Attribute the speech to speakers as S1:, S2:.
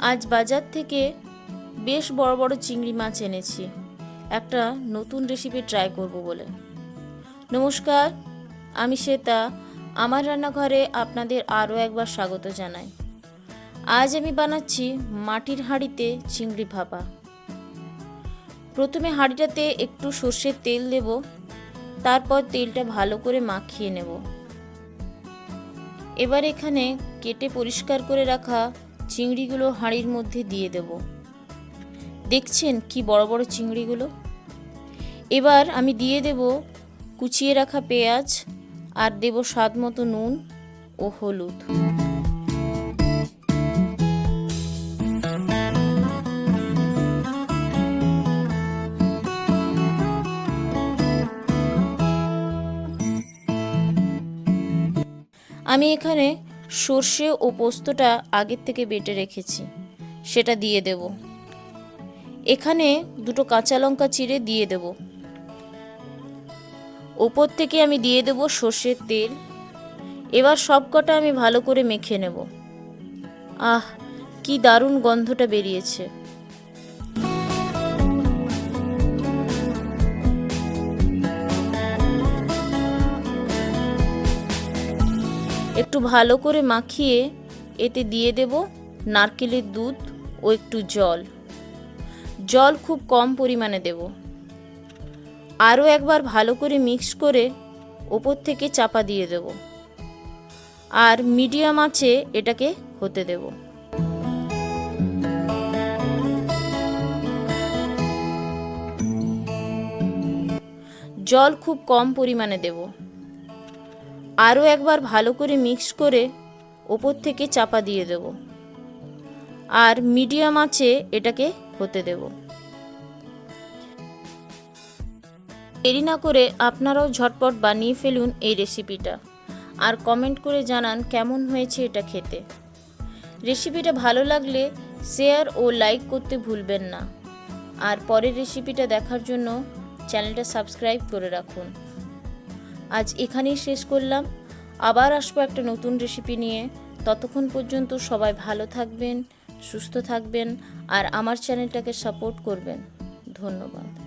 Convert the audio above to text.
S1: আজ বাজার থেকে বেশ বড় বড় চিংড়ি মাছ এনেছি। একটা নতুন রেসিপি ট্রাই করব বলে। নমস্কার, আমি শ্বেতা। আমার রান্নাঘরে আপনাদের আরও একবার স্বাগত জানাই। আজ আমি বানাচ্ছি মাটির হাঁড়িতে চিংড়ি ভাপা। প্রথমে হাঁড়িটাতে একটু সর্ষের তেল দেব, তারপর তেলটা ভালো করে মাখিয়ে নেব। এবার এখানে কেটে পরিষ্কার করে রাখা চিংড়িগুলো হাঁড়ির মধ্যে দিয়ে দেব। দেখছেন কি বড় বড় চিংড়িগুলো? এবার আমি দিয়ে দেব কুচিয়ে রাখা পেঁয়াজ আর দেব স্বাদ মতো নুন ও হলুদ। আমি এখানে সর্ষে ও পোস্তটা আগের থেকে বেটে রেখেছি। সেটা দিয়ে দেব। এখানে দুটো কাঁচা লঙ্কা চিড়ে দিয়ে দেব। ওপর থেকে আমি দিয়ে দেব সর্ষের তেল। এবার সব কটা আমি ভালো করে মেখে নেব। আহ, কি দারুণ গন্ধটা বেরিয়েছে। একটু ভালো করে মাখিয়ে এতে দিয়ে দেব নারকেলের দুধ ও একটু জল। জল খুব কম পরিমাণে দেব। আরও একবার ভালো করে মিক্স করে ওপর থেকে চাপা দিয়ে দেব। আর মিডিয়াম আছে এটাকে হতে দেব। জল খুব কম পরিমাণে দেবো। আরও একবার ভালো করে মিক্স করে ওপর থেকে চাপা দিয়ে দেব। আর মিডিয়াম আছে এটাকে হতে দেব। দেরি না করে আপনারাও ঝটপট বানিয়ে ফেলুন এই রেসিপিটা। আর কমেন্ট করে জানান কেমন হয়েছে এটা খেতে। রেসিপিটা ভালো লাগলে শেয়ার ও লাইক করতে ভুলবেন না। আর পরের রেসিপিটা দেখার জন্য চ্যানেলটা সাবস্ক্রাইব করে রাখুন। আজ এখানেই শেষ করলাম। আবার আসব একটা নতুন রেসিপি নিয়ে। ততক্ষণ পর্যন্ত সবাই ভালো থাকবেন, সুস্থ থাকবেন, আর আমার চ্যানেলটাকে সাপোর্ট করবেন। ধন্যবাদ।